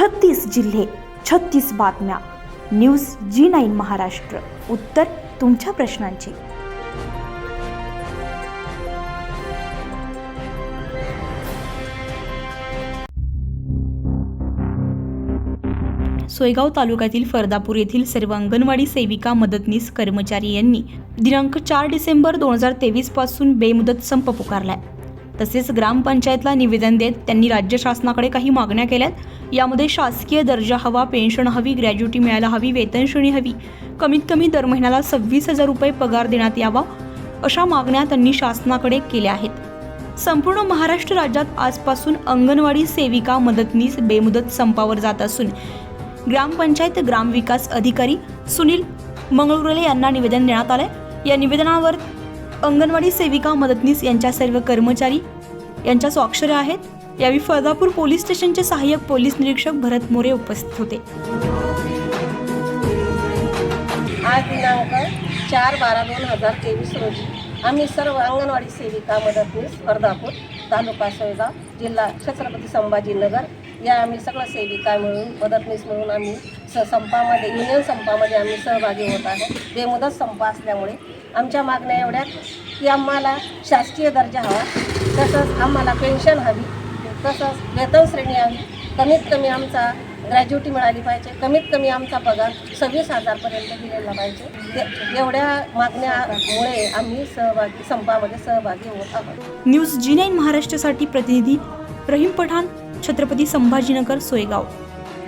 छत्तीस जिल्हे छत्तीस बातम्या. News G nine Maharashtra. उत्तर तुमच्या प्रश्नांची. सोयगाव तालुक्यातील फरदापूर येथील सर्व अंगणवाडी सेविका मदतनीस कर्मचारी यांनी दिनांक चार डिसेंबर दोन हजार तेवीसपासून बेमुदत संप पुकारलाय. तसेच ग्रामपंचायतला निवेदन देत त्यांनी राज्य शासनाकडे काही मागण्या केल्यात. यामध्ये शासकीय दर्जा हवा पेन्शन हवी ग्रॅज्युटी मिळायला हवी वेतन श्रेणी हवी. कमीत कमी दर महिन्याला सव्वीस हजार रुपये पगार देण्यात यावा अशा मागण्या त्यांनी शासनाकडे केल्या आहेत. संपूर्ण महाराष्ट्र राज्यात आजपासून अंगणवाडी सेविका मदतनीस बेमुदत संपावर जात असून ग्रामपंचायत ग्रामविकास अधिकारी सुनील मंगळुरले यांना निवेदन देण्यात आलंय. या निवेदनावर अंगणवाडी सेविका मदतनीस यांच्या सर्व कर्मचारी यांच्या स्वाक्षऱ्या आहेत. यावेळी फळदापूर पोलीस स्टेशनचे सहाय्यक पोलीस निरीक्षक भरत मोरे उपस्थित होते. आज दिनांक चार बारा दोन हजार तेवीस रोजी आम्ही सर्व अंगणवाडी सेविका मदतनीस फळदापूर तालुका सोयगाव जिल्हा छत्रपती संभाजीनगर या आम्ही सगळं सेविका मिळून मदतनीस मिळून आम्ही स संपामध्ये युनियन संपामध्ये आम्ही सहभागी होत आहोत बेमुदत संप असल्यामुळे आमच्या मागण्या एवढ्यात की आम्हाला शासकीय दर्जा हवा. तसंच आम्हाला पेन्शन हवी. तसंच वेतन श्रेणी हवी. कमीत कमी आमचा ग्रॅज्युटी मिळाली पाहिजे. कमीत कमी आमचा पगार सव्वीस हजारपर्यंत दिलेला पाहिजे. एवढ्या मागण्यामुळे आम्ही सहभागी संपामध्ये सहभागी होत आहोत. न्यूज जी नाईन महाराष्ट्रासाठी प्रतिनिधी रहीम पठाण छत्रपती संभाजीनगर सोयगाव.